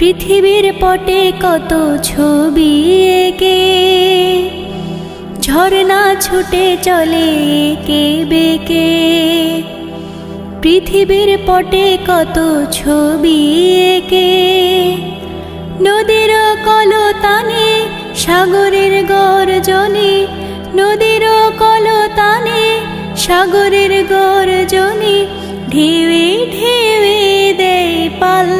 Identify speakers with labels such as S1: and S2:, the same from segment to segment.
S1: পৃথিবীর পটে কত ছবি একে? ঝর্ণা ছুটে চলে কে বেকে? পৃথিবীর পটে কত ছবি একে? নদীর কলতানে, সাগরের গর্জনে, নদীর কলতানে, সাগরের গর্জনে ঢেউে ঢেউে দেয় পাল্লা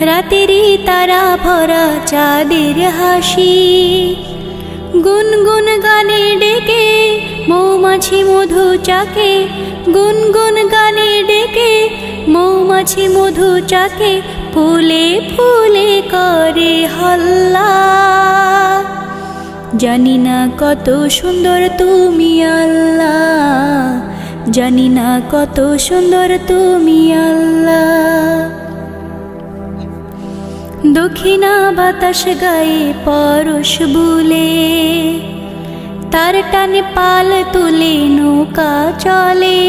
S1: রাতেরই তারা ভরা চাঁদের হাসি। গুনগুন গানে ডেকে, মৌমাছি মধু চাকে। গুনগুন গানে ডেকে, মৌমাছি মধু চাকে। ফুলে ফুলে করে হল্লা। জানি না কত সুন্দর তুমি আল্লাহ জানি না কত সুন্দর তুমি আল্লাহ দক্ষিণা বাতাস গায়ে পরশ বুলে। তার টানে পাল তুলে নৌকা চলে।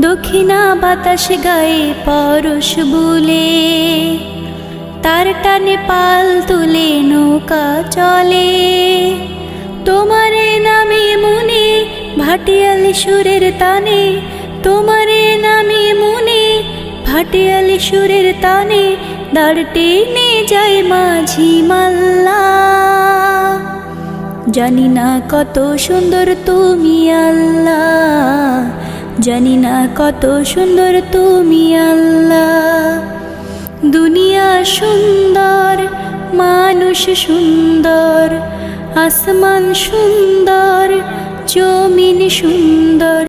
S1: দক্ষিণা বাতাস গায়ে পরশ বুলে। তার টানে পাল তুলে নৌকা চলে। তোমারে নামে মনে ভাটিয়ালি সুরের তানে। তোমারে নামে মনে ভাটিয়ালি সুরের তানে। দাঁড় টেনে যায় মাঝি মাল্লা। জানি না কত সুন্দর তুমি আল্লাহ জানি না কত সুন্দর তুমি আল্লাহ দুনিয়া সুন্দর, মানুষ সুন্দর, আসমান সুন্দর, জমিন সুন্দর।